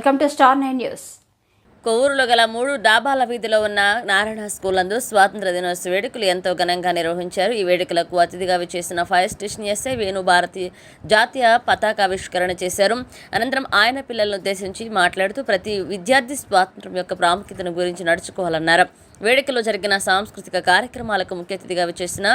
Welcome to star nine news. కొవ్వూరులో గల మూడు డాబాల వీధిలో ఉన్న నారాయణ స్కూల్ నందు స్వాతంత్ర దినోత్సవ వేడుకలు ఎంతో ఘనంగా నిర్వహించారు. ఈ వేడుకలకు అతిథిగా విచ్చేసిన fire station SI Venu Bharati జాతీయ పతాకావిష్కరణ చేశారు. అనంతరం ఆయన పిల్లలను ఉద్దేశించి మాట్లాడుతూ ప్రతి విద్యార్థి స్వాతంత్రం యొక్క ప్రాముఖ్యతను గురించి నడుచుకోవాలన్నారు. వేడుకలో జరిగిన సాంస్కృతిక కార్యక్రమాలకు ముఖ్య అతిథిగా విచ్చేసిన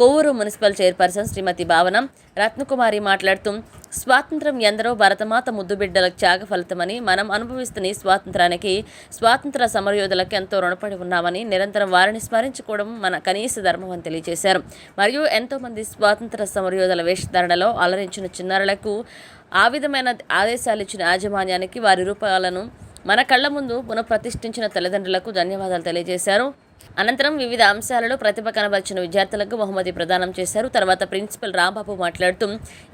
కొవ్వూరు మున్సిపల్ చైర్పర్సన్ శ్రీమతి భావన రత్నకుమారి మాట్లాడుతూ స్వాతంత్రం ఎందరో భరతమాత ముద్దుబిడ్డలకు త్యాగ ఫలితమని మనం అనుభవిస్తున్న ఈ స్వాతంత్రానికి స్వాతంత్ర సమరయోధులకు ఎంతో రుణపడి ఉన్నామని నిరంతరం వారిని స్మరించుకోవడం మన కనీస ధర్మం అని తెలియజేశారు. మరియు ఎంతోమంది స్వాతంత్ర సమరయోధుల వేషధారణలో అలరించిన చిన్నారులకు ఆ విధమైన ఆదేశాలు ఇచ్చిన యాజమాన్యానికి వారి రూపాలను మన కళ్ళ ముందు పునఃప్రతిష్ఠించిన తల్లిదండ్రులకు ధన్యవాదాలు తెలియజేశారు. అనంతరం వివిధ అంశాలలో ప్రతిభ కనబరిచిన విద్యార్థులకు బహుమతి ప్రదానం చేశారు. తర్వాత ప్రిన్సిపల్ రాంబాబు మాట్లాడుతూ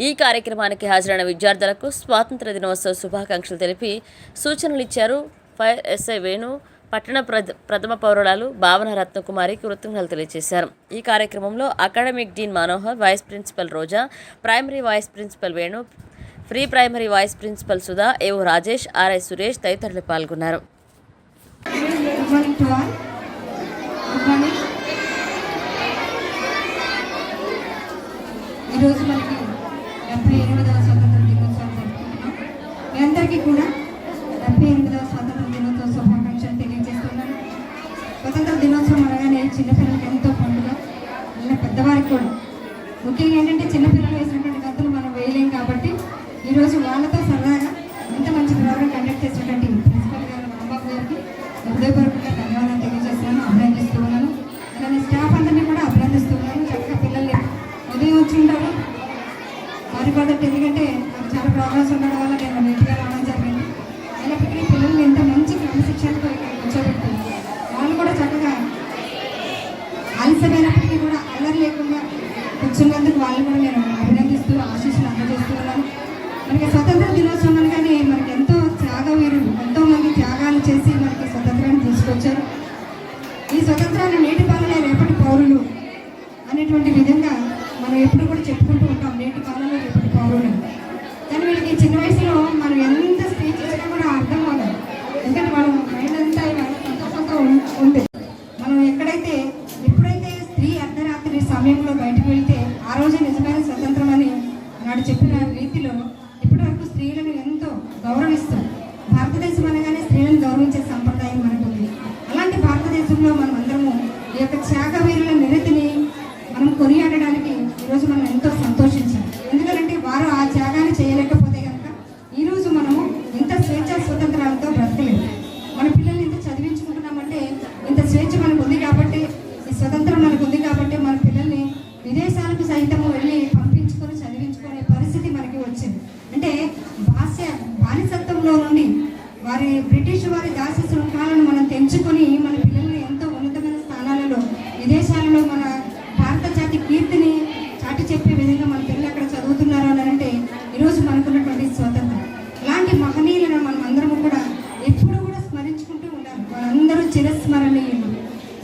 ఈ కార్యక్రమానికి హాజరైన విద్యార్థులకు స్వాతంత్ర దినోత్సవ శుభాకాంక్షలు తెలిపి సూచనలు ఇచ్చారు. ఫైర్ ఎస్ఐ వేణు పట్టణ ప్రథ ప్రథమ పౌరురాలు భావన రత్నకుమారి కృతజ్ఞతలు తెలియజేశారు. ఈ కార్యక్రమంలో academic dean Manohar vice principal Roja primary vice principal Venu pre primary vice principal Sudha AO Rajesh RI Suresh తదితరులు పాల్గొన్నారు. గుడ్ ఈరోజు మనకి డెబ్బై ఎనిమిదవ స్వాతంత్ర దినోత్సవం జరుపుకుంటున్నాం. మీ అందరికీ కూడా డెబ్బై ఎనిమిదవ స్వాతంత్ర దినోత్సవ శుభాకాంక్షలు తెలియజేస్తున్నాను. స్వతంత్ర దినోత్సవం అనగానే చిన్నపిల్లలకి ఎంతో పండుగ. ఇలా పెద్దవారికి కూడా. ముఖ్యంగా ఏంటంటే చిన్నపిల్లలు వేసినటువంటి గంతులు మనం వేయలేం కాబట్టి ఈరోజు వాళ్ళతో వారి ఎందుకంటే నాకు చాలా ప్రాబ్లమ్స్ ఉండడం వల్ల నేను నీట్గా రావడం జరిగింది. అయినప్పటికీ పిల్లల్ని ఎంత మంచి క్రమశిక్షణతో ఇక్కడ కూర్చోబెట్టారు వాళ్ళు కూడా చక్కగా ఆలస్యమైనప్పటికీ కూడా అల్లరి లేకుండా కూర్చున్నందుకు వాళ్ళు కూడా నేను అభినందిస్తూ ఆశీస్సులు అందజేస్తూ ఉన్నాను మనకి స్వతంత్ర దినోత్సవం అనగానే మనకి ఎంతో త్యాగ వీరు ఎంతో మంది త్యాగాలు చేసి మనకి స్వతంత్రాన్ని తీసుకొచ్చారు. ఈ స్వతంత్రాన్ని నేటి పాలనే రేపటి పౌరులు అనేటువంటి విధంగా మనం ఎప్పుడు కూడా చెప్పుకుంటూ ఉంటాం. నేటి కాలంలో సమయంలో బయటకు వెళ్తే ఆ రోజు నిజమైన స్వతంత్రం అని నాడు చెప్పిన రీతిలో ఇప్పటి వరకు స్త్రీలను ఎంతో గౌరవిస్తాం. భారతదేశం అనగానే స్త్రీలను గౌరవించే సంప్రదాయం మనకు ఉంది. అలాంటి భారతదేశంలో మనం అందరము ఈ యొక్క త్యాగ వీరుల నిరతిని మనం కొనియాడడానికి ఈరోజు మనం ఎంతో సంతోషించాం. వారికి వచ్చింది. అంటే బాస్య బానిసత్వంలో నుండి వారి బ్రిటిష్ వారి దాస్య శృంఖాలను మనం తెంచుకొని మన పిల్లల్ని ఎంతో ఉన్నతమైన స్థానాలలో విదేశాలలో మన భారత జాతి కీర్తిని చాటి చెప్పే విధంగా మన పిల్లలు అక్కడ చదువుతున్నారు అని అంటే ఈరోజు మనకున్నటువంటి స్వతంత్రం. ఇలాంటి మహనీయులను మనం అందరము కూడా ఎప్పుడు కూడా స్మరించుకుంటూ ఉండాలి. వాళ్ళందరూ చిరస్మరణీయులు.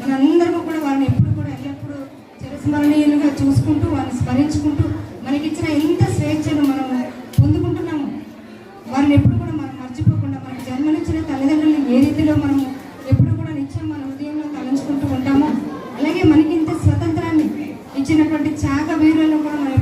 మనందరము కూడా వాళ్ళని ఎప్పుడు కూడా ఎల్లప్పుడూ చిరస్మరణీయులుగా చూసుకుంటూ వాళ్ళని స్మరించుకుంటూ మనకి ఇచ్చిన ఇంత స్వేచ్ఛను మనం పొందుకుంటున్నాము. వారిని ఎప్పుడు కూడా మనం మర్చిపోకుండా మనకు జన్మనిచ్చిన తల్లిదండ్రులు ఏ రీతిలో మనము ఎప్పుడు కూడా నిత్యం మన హృదయంలో తలంచుకుంటూ ఉంటామో అలాగే మనకి ఇంత స్వతంత్రాన్ని ఇచ్చినటువంటి త్యాగ వీరులను కూడా మనం